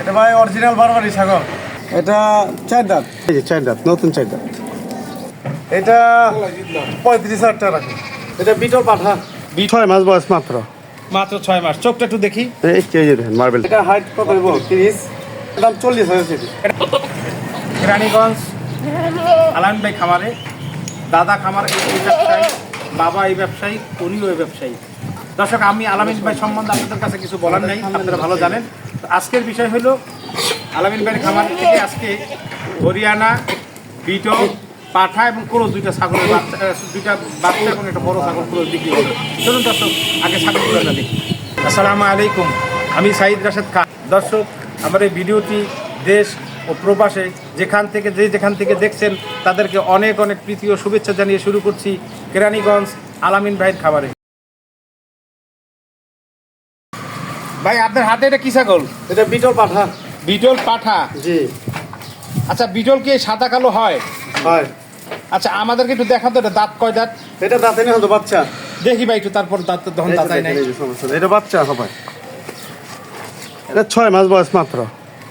এটা ভাই অরিজিনাল বারবারি ছাগল। এটা চার দাঁত। এই যে চার দাঁত নতুন চার দাঁত। এটা পঁয়ত্রিশ হাজার টাকা রাখুন এটা বিটল পাঠা ছয় মাস বয়স মাত্র। মাত্র ছয় মাস। চোখটা একটু দেখি। এই যে দেখেন মার্বেল এটা হাইট কত হইব? তিরিশ। দাম চল্লিশ হাজার সেটি রানীগঞ্জ আলামিন ভাই খামারে। দাদা খামার এই ব্যবসায়ী বাবা এই ব্যবসায়ী উনিও এই ব্যবসায়ী। দর্শক আমি আলামিন ভাই সম্বন্ধে আপনাদের কাছে কিছু বলার নেই আপনারা ভালো জানেন। আজকের বিষয় হলো আলামিন ভাইয়ের খামার থেকে আজকে হরিয়ানা বিটো পাঠা এবং কোনো দুইটা ছাগলের বাচ্চা দুইটা বাচ্চা এবং একটা বড় ছাগল পুরো বিক্রি হলো। চলুন দর্শক, আগে ছাগলগুলো দেখি আসসালামু আলাইকুম, আমি সাইদ রাশেদ খান। দর্শক, আমার এই ভিডিওটি দেশ ও প্রবাসে যেখান থেকে যে যেখান থেকে দেখছেন, তাদেরকে অনেক অনেক প্রীতি ও শুভেচ্ছা জানিয়ে শুরু করছি কেরানীগঞ্জ আলামিন ভাইয়ের খাবারে ভাই আপনার হাতে এটা কি ছাগল? এটা বিটল পাঠা। বিটল পাঠা? জি। আচ্ছা বিটল কি সাদা কালো হয়? হয়। আচ্ছা আমাদেরকে একটু দেখাতো এটা দাঁত কয় দাঁত? এটা দাঁতে নেই হতো বাচ্চা। দেখি ভাই একটু তারপর দাঁত তখন দাঁতাই নাই। দেখেন। এটা বাচ্চা হবে। এটা ছয় মাস বয়স মাত্র।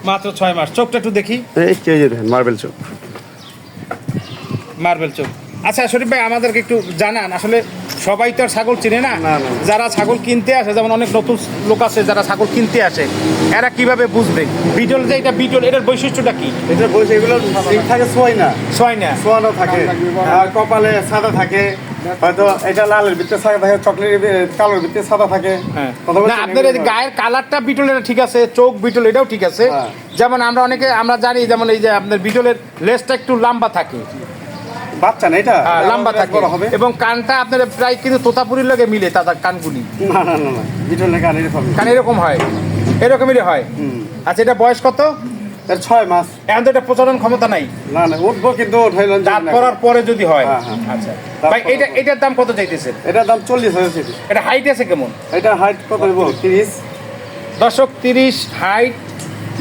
মাত্র ছয় মাস। চোখটা একটু দেখি। এই দেখেন মার্বেল চোখ। মার্বেল চোখ। আচ্ছা শরীফ ভাই আমাদেরকে একটু জানান। আসলে সবাই তো আর ছাগল চিনে না। না, না। যারা ছাগল কিনতে আসে যেমন অনেক নতুন লোক আছে যারা ছাগল কিনতে আসে এরা কীভাবে বুঝবে? বিটল যে এটা বিটল এটার বৈশিষ্ট্যটা কি? এটা বলছে এগুলো থাকে সোয়াই না। ছয় না? সোয়ানো থাকে আর কপালে সাদা থাকে হয়তো এটা লালের ভিতরে সাদা থাকে চকলেটের কালোর ভিতরে সাদা থাকে। হ্যাঁ। না আপনার এই যে গায়ের কালারটা বিটলের ঠিক আছে চোখ বিটল এটাও ঠিক আছে। হ্যাঁ। যেমন আমরা অনেকে আমরা জানি যেমন এই যে আপনার বিটলের লেজটা একটু লম্বা থাকে। বাচ্চা না এটা? হ্যাঁ, লম্বা থাকে। এবং কানটা আপনার প্রায় কিন্তু তোতাপুরির লগে মিলে তাদের কানগুলি। না না না বিটলের এরকম কান এরকম হয়। এরকমই হয়। আচ্ছা এটা বয়স কত? এর ছয় মাস। এখন তো এটা প্রচলন ক্ষমতা নাই। না না উঠবো কিন্তু উঠাইলেন দাঁত পড়ার পরে যদি হয়। হ্যাঁ, হ্যাঁ। আচ্ছা। ভাই এটা এটার দাম কত চাইতেছেন? এটার দাম চল্লিশ হাজার এটা হাইট আছে কেমন? এটা হাইট কত তিরিশ। দশক তিরিশ হাইট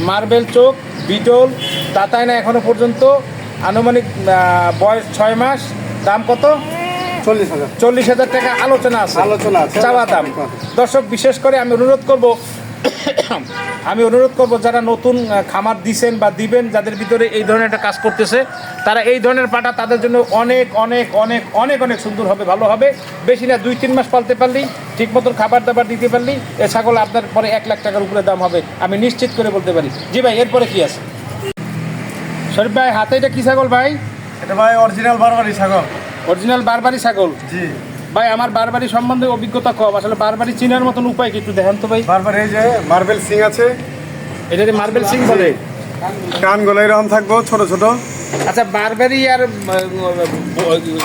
মার্বেল চোখ বিটল তাতায় না এখনও পর্যন্ত আনুমানিক বয়স ছয় মাস দাম কত? চল্লিশ হাজার। চল্লিশ হাজার টাকা আলোচনা আছে। আলোচনা আছে। চাওয়া দাম। দর্শক বিশেষ করে আমি অনুরোধ করব আমি অনুরোধ করব যারা নতুন খামার দিছেন বা দিবেন যাদের ভিতরে এই ধরনের একটা কাজ করতেছে তারা এই ধরনের পাটা তাদের জন্য অনেক অনেক অনেক অনেক অনেক সুন্দর হবে ভালো হবে। বেশি না দুই তিন মাস পালতে পারলেই ঠিক মতন খাবার দাবার দিতে পারলেই এ ছাগল আপনার পরে এক লাখ টাকার উপরে দাম হবে। আমি নিশ্চিত করে বলতে পারি। জি ভাই এরপরে কি আছে? শরীফ ভাই হাতে এটা কি ছাগল ভাই? এটা ভাই অরিজিনাল বারবারি ছাগল। অরিজিনাল বারবারি ছাগল? জি। ভাই আমার বারবারি সম্বন্ধে অভিজ্ঞতা কম আসলে বারবারি চিনার মতন উপায় কি একটু দেখান তো ভাই। বারবার এই যে মার্বেল সিং আছে। এটা মার্বেল সিং বলে? কানগুলো এরকম থাকব ছোট ছোট। আচ্ছা বারবারি আর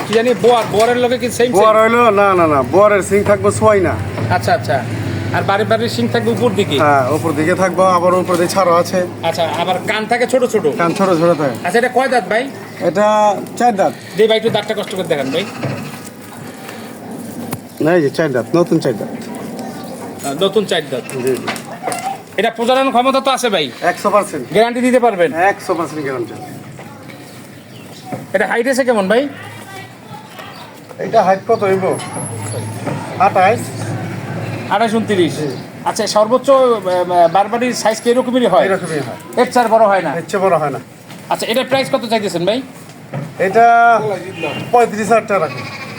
কি জানি বোয়ার বোয়ারের লোকে কি সেম বোয়ার হইল না না না বোয়ারের সিং থাকব সোয়াই না আচ্ছা আচ্ছা। আর বাড়ি বাড়ির সিং থাকবে উপর দিকে? হ্যাঁ উপর দিকে থাকব আবার উপর দিকে ছাড়ও আছে। আচ্ছা আবার কান থাকে ছোট ছোট? কান ছোট ছোট থাকে। আচ্ছা এটা কয় দাঁত ভাই? এটা চার দাঁত। যে ভাই একটু দাঁতটা কষ্ট করে দেখান ভাই। না এই যে চার দাঁত নতুন চার দাঁত। নতুন চার দাঁত। জি জি। এটা প্রজনন ক্ষমতা তো আছে ভাই। একশো পার্সেন্ট। গ্যারান্টি দিতে পারবেন? একশো পার্সেন্ট গ্যারান্টি। এটা হাইট আছে কেমন ভাই? এটা হাইট কত হইব? আঠাইশ আঠাশ উনত্রিশ। আচ্ছা সর্বোচ্চ বারবারির সাইজ কি এরকমই হয়? এরকমই হয়। এর চার বড় হয় না? এর চেয়ে বড় হয় না। আচ্ছা এটার প্রাইস কত চাইতেছেন ভাই? এটা পঁয়ত্রিশ হাজার টাকা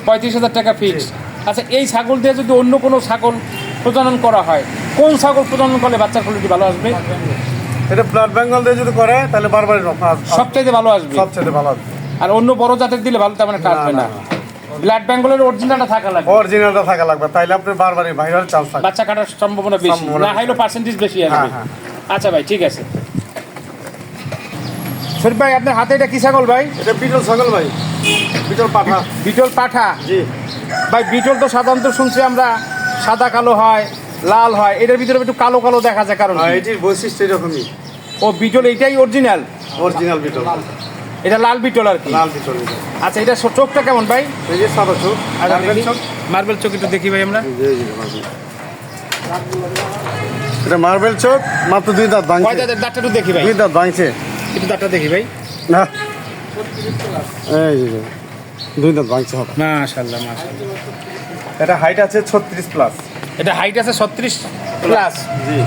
পঁয়ত্রিশ হাজার টাকা ফিক্স আচ্ছা এই ছাগল দিয়ে যদি অন্য কোনো ছাগল প্রজনন করা হয় কোন ছাগল প্রজনন করলে বাচ্চার কোয়ালিটি ভালো আসবে? এটা ব্লাড বেঙ্গল দিয়ে যদি করে তাহলে বারবারই সবচাইতে ভালো আসবে? সবচেয়ে ভালো হবে আর অন্য বড় জাতের দিলে ভালো তেমন একটা আসবে না, ব্লাড বেঙ্গলের অরিজিনালটা থাকা লাগবে। অরিজিনালটা থাকা লাগবে তাইলে আপনি বারবারই ভাইরাল চান্স থাকবে। বাচ্চা কাটার সম্ভাবনা বেশি। না হইলেও পার্সেন্টেজ বেশি আসবে হ্যাঁ, হ্যাঁ। আচ্ছা ভাই ঠিক আছে। শরীফ ভাই আপনার হাতে এটা কি ছাগল ভাই? এটা বিটল ছাগল ভাই। বিটল পাঠা। বিটল পাঠা? জি। ভাই বিটল তো সাধারণত শুনছি আমরা সাদা কালো হয় লাল হয় এটার ভিতরে একটু কালো কালো দেখা যায় কারণ হ্যাঁ? এটির বৈশিষ্ট্য এরকমই। ও বিটল এইটাই অরিজিনাল অরিজিনাল বিটল। এটা লাল বিটল আর কি। লাল বিটল আচ্ছা এটা চোখটা কেমন ভাই? এই যে সাদা চোখ। মার্বেল চোখ? মার্বেল চোখ একটু দেখি ভাই আমরা। এটা মার্বেল চোখ মাত্র দুই দাঁত ভাঙছে। কয় দাঁতের? দাঁতটা একটু দেখি ভাই। দুই দাঁত ভাঙছে। একটু দাঁতটা দেখি ভাই। না। এই যে, দুই দাঁত ভাঙছে হবে। মাশাল্লাহ মাশাল্লাহ এটা হাইট আছে ছত্রিশ প্লাস এটা হাইট আছে ছত্রিশ প্লাস জি।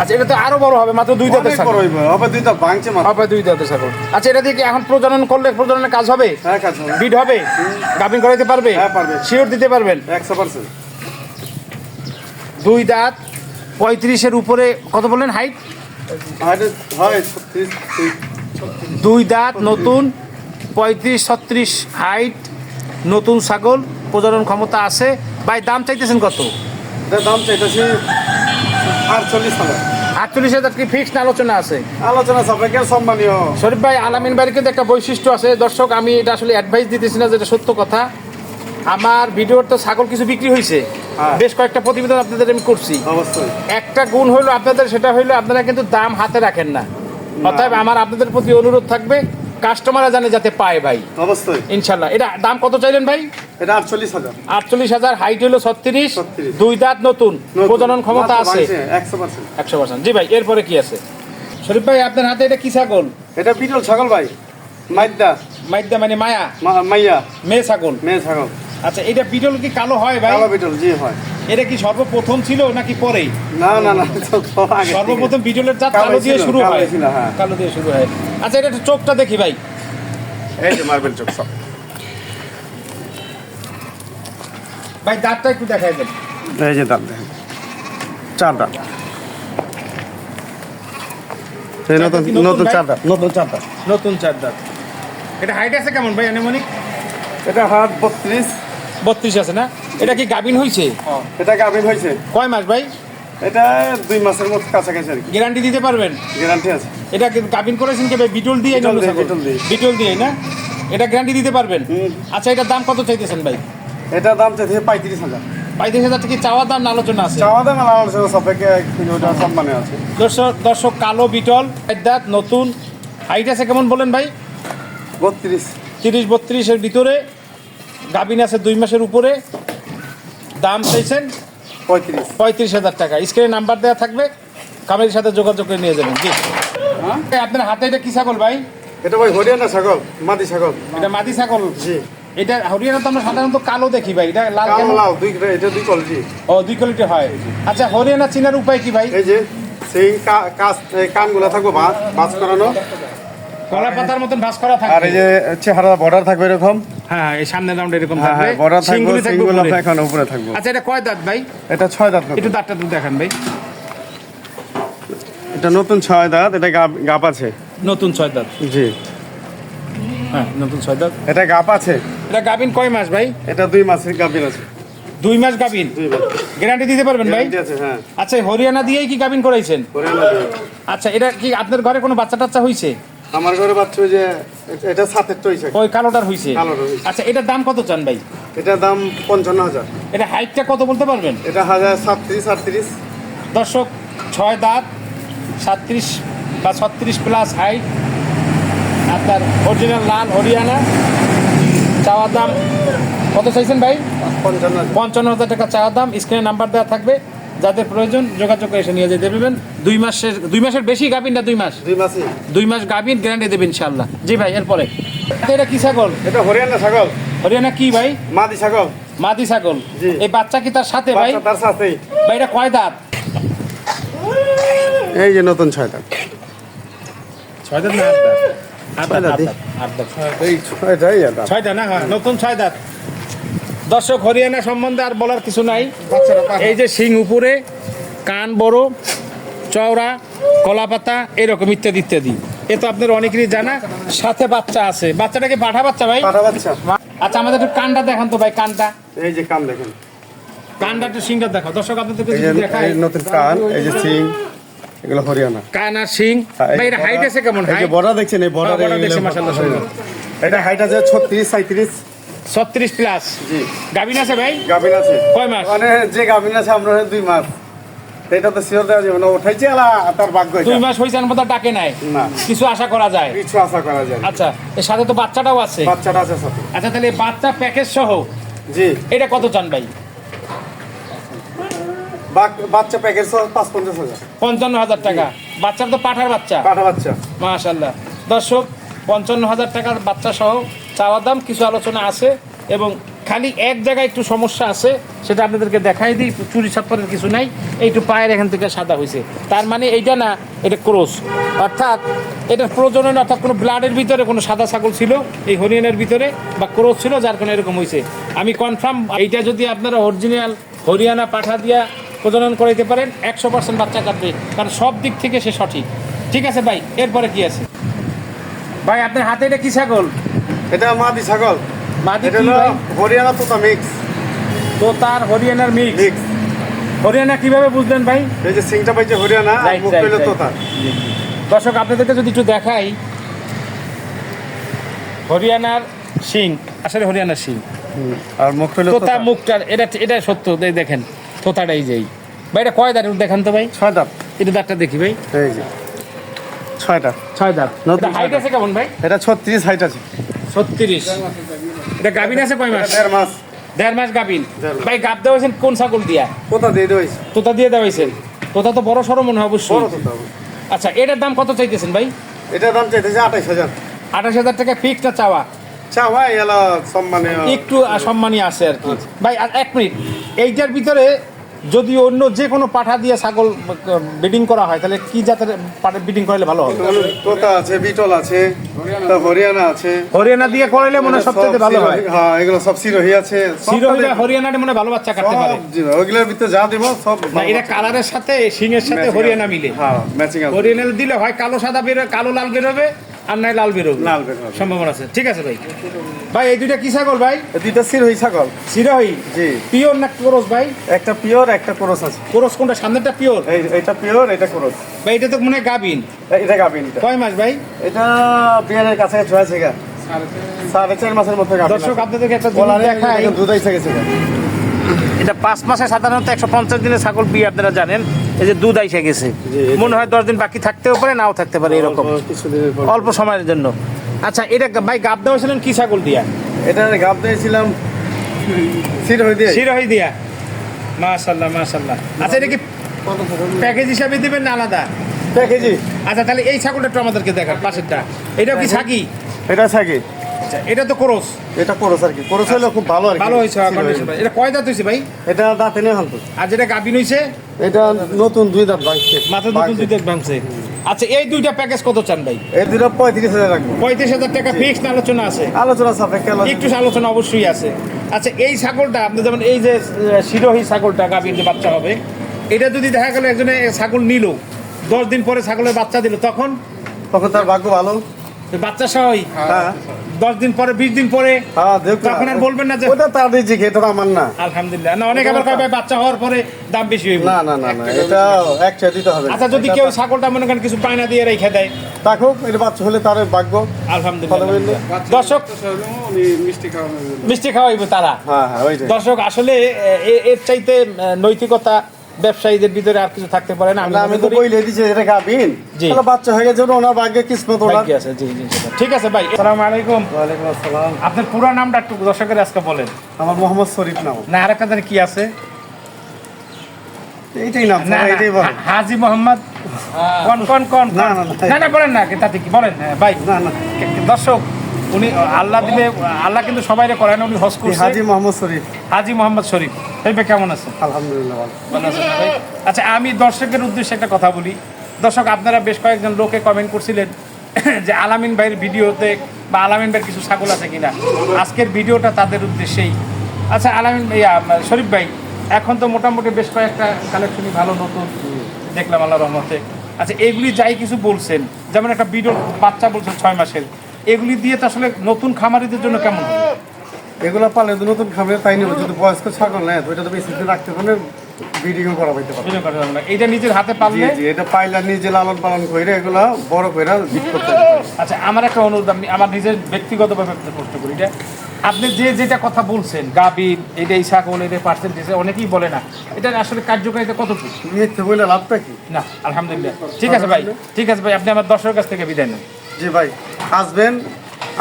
আচ্ছা এটা তো আরও বড় হবে মাত্র দুই দাঁতের ছাগল। বড় হবে দুইটা ভাঙছে মাত্র। হবে দুই দাঁতের ছাগল। আচ্ছা এটা দিয়ে কি এখন প্রজনন করলে প্রজননের কাজ হবে? হ্যাঁ কাজ হবে। বিট হবে? গাভিন করাইতে পারবে? হ্যাঁ, পারবে। শিওর দিতে পারবেন? একশো পার্সেন্ট। দুই দাঁত পঁয়ত্রিশের উপরে কত বললেন হাইট হয় দুই দাঁত নতুন পঁয়ত্রিশ ছত্রিশ হাইট নতুন ছাগল প্রজনন ক্ষমতা আছে। ভাই দাম চাইতেছেন কত? দাম চাইতেছি আটচল্লিশ হাজার। আটচল্লিশ হাজার কি ফিক্সড আলোচনা আছে? আলোচনা সাপেক্ষে সম্মানীয়। শরীফ ভাই আলামিন বাড়ির কিন্তু একটা বৈশিষ্ট্য আছে। দর্শক আমি এটা আসলে অ্যাডভাইস দিতেছি না যেটা সত্য কথা। আমার ভিডিওর তো ছাগল কিছু বিক্রি হয়েছে হ্যাঁ। বেশ কয়েকটা প্রতিবেদন আপনাদের আমি করছি। অবশ্যই। একটা গুণ হলো আপনাদের সেটা হলো আপনারা কিন্তু দাম হাতে রাখেন না। অতএব আমার আপনাদের প্রতি অনুরোধ থাকবে কাস্টমাররা জানে যাতে পায় ভাই। অবশ্যই। ইনশাল্লাহ। এটা দাম কত চাইলেন ভাই? এটা আটচল্লিশ হাজার। আটচল্লিশ হাজার হাইট হলো ছত্রিশ 36 দুই দাঁত নতুন প্রজনন ক্ষমতা আছে। একশো পার্সেন্ট একশো পার্সেন্ট জি ভাই এরপরে কি আছে? শরীফ ভাই আপনার হাতে এটা কি ছাগল? এটা বিটল ছাগল ভাই মাইদা। মাইদ্যা মানে মায়া? মা- মাইয়া। মেয়ে ছাগল? মেয়ে ছাগল। আচ্ছা এটা বিটল কি কালো হয় ভাই? কালো বিটল জি হয়। এটা কি সর্বপ্রথম ছিল নাকি পরেই? না না না। সর্বপ্রথম বিটলের জাত কালো কালো দিয়ে শুরু হয়। হ্যাঁ। কালো দিয়ে শুরু হয়। আচ্ছা এটা একটু চোখটা দেখি ভাই। এই যে মার্বেল চোখ সব। ভাই দাঁতটা একটু দেখাই দেন। এই যে দাম দেখেন। চার এই নতুন কি নতুন নতুন চার দাম নতুন চার দাম নতুন চার দাঁত। এটা হাইট আছে কেমন ভাই আনুমানিক এটা হাট বত্রিশ। বত্রিশ আছে না? এটা কি গাভিন হয়েছে এটা গাভিন হয়েছে কয় মাস ভাই? এটা দুই মাসের মতো কাছাকাছি আর কি। গ্যারান্টি দিতে পারবেন? গ্যারান্টি আছে। এটা গাভিন করেছেন কি ভাই? বিটল দিয়ে বিটল দিয়ে, বিটল দিয়ে। না? এটা গ্যারান্টি দিতে পারবেন? আচ্ছা এটার দাম কত চাইতেছেন ভাই? এটার দাম চাইছে পঁয়ত্রিশ হাজার। পঁয়ত্রিশ হাজার টাকা চাওয়া দাম আলোচনা আছে? চাওয়া দাম আলোচনা সাপেক্ষে সম্মানে আছে। দর্শক দর্শক কালো বিটল দাঁত নতুন। হাইট আছে কেমন বলেন ভাই? বত্রিশ। তিরিশ বত্রিশের ভিতরে। গাভিন আছে দুই মাসের উপরে। দাম চাইছেন পঁয়ত্রিশ। পঁয়ত্রিশ হাজার টাকা। স্ক্রিনে নাম্বার দেওয়া থাকবে কামের সাথে যোগাযোগ করে নিয়ে যাবেন। জি। এই আপনার হাতে এটা কি ছাগল ভাই? এটা ভাই হরিয়ানা ছাগল মাদি ছাগল। এটা মাদি ছাগল? জি। এটা হরিয়ানা তো আমরা সাধারণত কালো দেখি ভাই এটা লাল কালো? লাল দুই এটা দুই কোয়ালিটি ও দুই কোয়ালিটি হয়। আচ্ছা হরিয়ানা চিনার উপায় কি ভাই? এই যে সেই কাজ কানগুলো থাকবে ভাঁজ ভাঁজ করানো। কলা পাতার মতন ভাস করা আর এই যে চেহারা বর্ডার থাকবে এরকম? হ্যাঁ এই সামনে রাউন্ড এরকম হ্যাঁ থাকবে। হ্যাঁ বর্ডার থাকবে সিংগুলি থাকবে সিঙ্গুল। এখন উপরে থাকবে। আচ্ছা এটা কয় দাঁত ভাই? এটা ছয় দাঁত। একটু দাঁতটা দেখান ভাই। এটা নতুন ছয় দাঁত এটা গাপ- আছে। নতুন ছয় দাঁত। জি। হ্যাঁ নতুন ছয় দাঁত। এটা গাপ আছে। এটা গাবিন কয় মাস ভাই? এটা দুই মাসের গাভীর আছে। দুই মাস গাবিন? গ্যারান্টি দিতে পারবেন ভাই? হ্যাঁ। আচ্ছা হরিয়ানা দিয়েই কি গাবিন করাইছেন? আচ্ছা এটা কি আপনার ঘরে কোনো বাচ্চা টাচ্চা হয়েছে আমার ঘরে বাচ্চা যে এটা- সাতের টইছে ওই কালোটার হইছে। আচ্ছা এটার দাম কত চান ভাই? এটার দাম পঞ্চান্ন হাজার। এটা হাইটটা কত বলতে পারবেন? এটা হাজার সাতত্রিশ আটত্রিশ। দর্শক ছয় দাঁত সাতত্রিশ বা ছত্রিশ প্লাস হাইট আপনার অরিজিনাল লাল হরিয়ানা। চাওয়ার দাম কত চাইছেন ভাই? পঞ্চান্ন পঞ্চান্ন হাজার টাকা চাওয়ার দাম। স্ক্রিনে নাম্বার দেওয়া থাকবে। যাদের প্রয়োজন যোগাযোগ করে এসে নিয়ে যেতে পারবেন। দুই মাসের দুই মাসের বেশি গাবিন না দুই মাস? দুই মাসে দুই মাস গাবিন গ্যারান্টি দেবেন ইনশাল্লাহ জি ভাই এরপরে। এটা কি ছাগল? এটা হরিয়ানা ছাগল। হরিয়ানা কি ভাই? মাদি ছাগল। মাদি ছাগল। জি। এই বাচ্চা কি তার সাথে ভাই? তার সাথে ভাই এটা কয় দাঁত? এই যে নতুন ছয় দাঁত। ছয় দাঁত না আট দাঁত? আট দাঁত, আট দাঁত, আট দাঁত। না হ্যাঁ নতুন ছয় দাঁত। দর্শক হরিয়ানা সম্বন্ধে আর বলার কিছু নাই। এই যে শিং উপরে কান বড় চওড়া কলা পাতা এরকম ইত্যাদি ইত্যাদি। এ তো আপনার অনেকেরই জানা সাথে বাচ্চা আছে। বাচ্চাটাকে পাঠা বাচ্চা ভাই? বাচ্চা। আচ্ছা আমাদের একটু কানটা দেখান তো ভাই কানটা। এই যে কান দেখেন। কানটা একটু সিংটা দেখো দর্শক আপনাদেরকে এই যে যদি দেখাই নতুন কান এই যে সিং এগুলো হরিয়ানা। কান আর সিং ভাই হাইট আছে কেমন? এই যে হাইট দেখছেন এই বড়া হ্যাঁ, মাশাআল্লাহ, এটা হাইট আছে ছত্রিশ সাঁত্রিশ ছত্রিশ প্লাস। জি। গাবিন আছে ভাই? গাভিন আছে। কয় মাস? মানে যে গাভিন আছে আমরা দুই মাস। এটা তো শিওর দেওয়া যাবে না। উঠাইছে আলা তার ভাগ্য। দুই মাস হয়েছে মতো ডাকে নাই। না। কিছু আশা করা যায়? কিছু আশা করা যায়। আচ্ছা এর সাথে তো বাচ্চাটাও আছে। বাচ্চাটা আছে সাথে। আচ্ছা তাহলে বাচ্চা প্যাকেজ সহ জি। এটা কত চান ভাই? বাচ্চা প্যাকেজ পাঁচ পঞ্চাশ হাজার। পঞ্চান্ন হাজার টাকা। বাচ্চার তো পাঠার বাচ্চা। পাঠা বাচ্চা। মাশাল্লাহ দর্শক পঞ্চান্ন হাজার টাকার বাচ্চা সহ চাওয়ার দাম, কিছু আলোচনা আছে এবং খালি এক জায়গায় একটু সমস্যা আছে, সেটা আপনাদেরকে দেখাই দিই, চুরি ছাপ্পারের কিছু নাই, এইটু পায়ের এখান থেকে সাদা হয়েছে তার মানে এইটা না, এটা ক্রোস অর্থাৎ এটা প্রজনন, অর্থাৎ কোনো ব্লাডের ভিতরে কোনো সাদা ছাগল ছিল, এই হরিয়ানের ভিতরে, বা ক্রোস ছিল, যার কারণে এরকম হয়েছে আমি কনফার্ম এইটা যদি আপনারা অরিজিনাল হরিয়ানা পাঠা দিয়া প্রজনন করাইতে পারেন, একশো পার্সেন্ট বাচ্চা কাটবে, কারণ সব দিক থেকে সে সঠিক। ঠিক আছে ভাই, এরপরে কি আছে? ভাই, আপনার হাতে এটা কি ছাগল? এটা মাদি ছাগল। মাদি এটা কি হলো হরিয়ানা তোতা মিক্স তো তার হরিয়ানার মিক্স মিক্স হরিয়ানা কীভাবে বুঝলেন ভাই? এই যে সিংটা পাইছে হরিয়ানা আর মুখ পেল তোতা। দর্শক আপনাদেরকে যদি একটু দেখাই হরিয়ানার সিং আসলে হরিয়ানার সিং আর মুখ পেল তোতা মুখটার এটা এটা সত্য দেখেন তোতাটাই যেই ভাই এটা কয় দাঁড় দেখান তো ভাই? ছয় দাঁত। এটা দাঁতটা দেখি ভাই। এই যে। ছয়টা। ছয় দাঁত। হাইট আছে কেমন ভাই? এটা ছত্রিশ হাইট আছে। ছত্রিশ। এটা গাভিন আছে কয় মাস? দেড় মাস। দেড় মাস গাভিন। ভাই গাব দেওয়া হয়েছেন কোন ছাগল দিয়া? কোথা দিয়ে দেওয়াইছে। তোতা দিয়ে দেওয়া হয়েছেন তোতা তো বড় সড়ো মনে হয় অবশ্যই। আচ্ছা এটার দাম কত চাইতেছেন ভাই? এটার দাম চাইতেছে আঠাইশ হাজার। আঠাশ হাজার টাকা ফিক্সড চাওয়া? চা ভাই এলা সম্মানে একটু সম্মানী আছে আর কি। ভাই আর এক মিনিট। এইটার ভিতরে যদি অন্য যে কোনো পাঠা দিয়ে ছাগল ব্রিডিং করা হয় তাহলে কি জাতের পাঠা ব্রিডিং করালে ভালো হবে? তোতা আছে বিটল আছে হরিয়ানা। আছে। হরিয়ানা দিয়ে করাইলে মনে হয় সবচেয়ে ভালো হয়। হ্যাঁ এগুলো সব সিরোহি আছে। তাদের- হরিয়ানাটা মনে হয় ভালো বাচ্চা কাটতে পারে। সব জি ওইগুলোর ভিতরে যা দিব সব না এটা কালারের সাথে সিংয়ের সাথে হরিয়ানা মিলে। হ্যাঁ ম্যাচিং আছে। হরিয়ানা দিলে হয় কালো সাদা বেরোবে কালো লাল বেরোবে আর নয় লাল বেরোবে। লাল বের হবে। সম্ভাবনা আছে। ঠিক আছে ভাই। ভাই এই দুইটা কি ছাগল ভাই? দুইটা সিরোহি ছাগল। সিরোহি? জি। পিওর না ক্রোস ভাই? একটা পিওর একটা কোরস আছে। ক্রোস কোনটা? সামনেরটা পিওর? এই এটা পিওর এটা কোরস। ভাই এটা তো মনে গাবিন এটা গাবিন কয় মাস ভাই? এটা বিয়ারের কাছে হয়েছে গা সাড়ে চার। মাসের মধ্যে গাবিন দর্শক। আপনাদেরকে একটা দেখাই। দুধ আইসা গেছে। গা। এটা পাঁচ মাসে সাধারণত একশো পঞ্চাশ দিনের ছাগল বিয়ে আপনারা জানেন। এই যে দুধ আইসে গেছে। মনে হয় দশ দিন বাকি থাকতেও পারে নাও থাকতে পারে এরকম। অল্প সময়ের জন্য। আচ্ছা এটা ভাই গাব দেওয়া ছিলেন কি ছাগল দিয়া? এটা গাব দিয়েছিলাম সিরোহি দিয়ে সিরোহি দিয়া মাশাল্লাহ মাশাল্লাহ আচ্ছা এটা কি প্যাকেজ হিসাবে দিবেন না আলাদা? কেজি আচ্ছা তাহলে এই ছাগলটা একটু আমাদেরকে দেখান পাশেরটা। এটাও কি ছাগি? এটা থাকি আচ্ছা এটা তো ক্রোস। এটা কোরস আর কি। কোরস হলে খুব ভালো আর কি। ভালো হয়েছে। ভাই। এটা কয় দাঁত হয়েছে ভাই? এটা দাঁতে নিয়ে হালতো আর যেটা গাবিন হয়েছে এটা নতুন দুই দাঁত ভাঙছে। মাথা নতুন দুই দাঁত ভাঙছে। আচ্ছা এই দুইটা প্যাকেজ কত চান ভাই? এই দুটো পঁয়ত্রিশ হাজার রাখব। পঁয়ত্রিশ হাজার টাকা ফিক্সড আলোচনা আছে। আলোচনা সাপেক্ষে একটু আলোচনা অবশ্যই আছে। আচ্ছা এই ছাগলটা আপনি যেমন এই যে শিরোহী ছাগলটা গাভীর যে বাচ্চা হবে এটা যদি দেখা গেল একজনে ছাগল নিল দশ দিন পরে ছাগলের বাচ্চা দিল তখন? তখন তার ভাগ্য ভালো। বাচ্চা সহই হ্যাঁ। দশ দিন পরে বিশ দিন পরে হ্যাঁ তখন আর বলবেন না যে ওটা তার রিজিক এটা তো আমার না। আলহামদুলিল্লাহ। না অনেক আবার কয় ভাই বাচ্চা হওয়ার পরে দাম বেশি হইব। না না না না এটা একটা দিতে হবে। আচ্ছা যদি কেউ ছাগলটা মনে করেন কিছু পায়না দিয়ে রেখে দেয়। থাকুক এটা বাচ্চা হলে তার ভাগ্য আলহামদুলিল্লাহ দর্শক মিষ্টি খাওয়াইব তারা। হ্যাঁ হ্যাঁ দর্শক আসলে এর চাইতে নৈতিকতা ব্যবসায়ীদের ভিতরে আর কিছু থাকতে পারে না আমি তো বইলে দিছি এটা গাবিন জি। তাহলে বাচ্চা হয়ে গেছে ওনার ভাগ্যে কিসমত ওনার। ভাগ্যে আছে জি জি ঠিক আছে ভাই আসসালামু আলাইকুম। ওয়ালাইকুম আসসালাম। আপনার পুরো নামটা একটু দর্শকের আজকে বলেন। আমার মোহাম্মদ শরীফ নাম। না আরেকটা জানি কি আছে? এইটাই নাম না, এইটাই বলেন। হা- হাজি মোহাম্মদ। কোন কোন কোন? না, না, না। বলেন না তাতে কি বলেন। হ্যাঁ, ভাই। না না। দর্শক উনি আল্লাহ দিলে আল্লাহ কিন্তু সবাইরে করেন উনি হজ করছে। হাজি মোহাম্মদ শরীফ। হাজি মোহাম্মদ শরীফ। এই ভাই কেমন আছেন? আলহামদুলিল্লাহ ভালো। ভালো আছেন ভাই? আচ্ছা আমি দর্শকের উদ্দেশ্যে একটা কথা বলি। দর্শক আপনারা বেশ কয়েকজন লোকে কমেন্ট করছিলেন যে আলামিন ভাইয়ের ভিডিওতে বা আলামিন ভাইয়ের কিছু ছাগল আছে কিনা। আজকের ভিডিওটা তাদের উদ্দেশ্যেই। আচ্ছা আলামিন ইয়া, শরীফ ভাই এখন তো মোটামুটি বেশ কয়েকটা কালেকশনই ভালো নতুন। দেখলাম আল্লাহ রহমতে। আচ্ছা এগুলি যাই কিছু বলছেন যেমন একটা ভিডিও বাচ্চা বলছেন ছয় মাসের। এগুলি দিয়ে তো আসলে নতুন খামারিদের জন্য কেমন হবে? এগুলো পালে তো নতুন খাবে তাই নেব। যদি বয়স্ক ছাগল নেয় তো এটা তো বেশি দিন রাখতে পারলে ব্রিডিং করা হইতে পারে। এইটা নিজের হাতে পারলে? জি এটা পাইলা নিজে লালন পালন করে এগুলো বড় করতে পারে আচ্ছা আমার একটা অনুরোধ আমি আমার নিজের ব্যক্তিগতভাবে আপনাকে প্রশ্ন করি এটা আপনি যে যেটা কথা বলছেন গাবিন এটা এই ছাগল এটা পার্সেন্টেজ অনেকেই বলে না। এটা আসলে কার্যকারিতা কতটুকু? মিথ্যে বলে লাভটা কি? না আলহামদুলিল্লাহ। ঠিক আছে ভাই ঠিক আছে ভাই আপনি আমার দর্শকের কাছ থেকে বিদায় নেন। জি ভাই আসবেন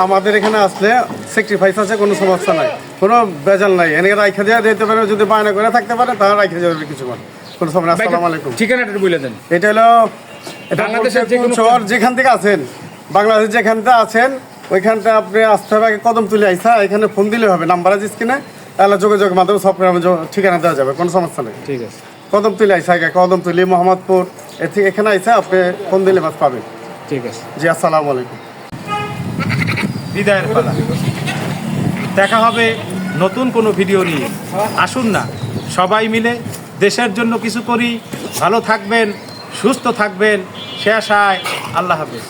আমাদের এখানে আসলে স্যাক্রিফাইস আছে কোনো সমস্যা নাই। কোনো বেজাল নাই। এনে রাইখে দেওয়া দিতে পারে যদি বায়না করে থাকতে পারে তাহলে রাইখে যাবে কিছু কোনো সমস্যা। আসসালামু আলাইকুম। ঠিকানাটা বলে দেন। এটা হলো বাংলাদেশের বাংলাদেশের যে শহর যেখান থেকে আছেন। বাংলাদেশ যেখানটা আছেন ওইখানটা আপনি আসতে হবে আগে কদম তুলে আইসা এখানে ফোন দিলে হবে নাম্বার আছে স্ক্রিনে তাহলে যোগাযোগের মাধ্যমে সব ঠিকানা দেওয়া যাবে কোনো সমস্যা নেই। ঠিক আছে। কদমতলি আইসা আগে কদম তুলি মোহাম্মদপুর থেকে এখানে আইসা আপনি ফোন দিলে মাছ পাবেন। ঠিক আছে। জি আসসালামু আলাইকুম। বিদায়ের পালা। দেখা হবে নতুন কোনো ভিডিও নিয়ে। আসুন না, সবাই মিলে দেশের জন্য কিছু করি। ভালো থাকবেন, সুস্থ থাকবেন। সে আশায় আল্লাহ হাফেজ।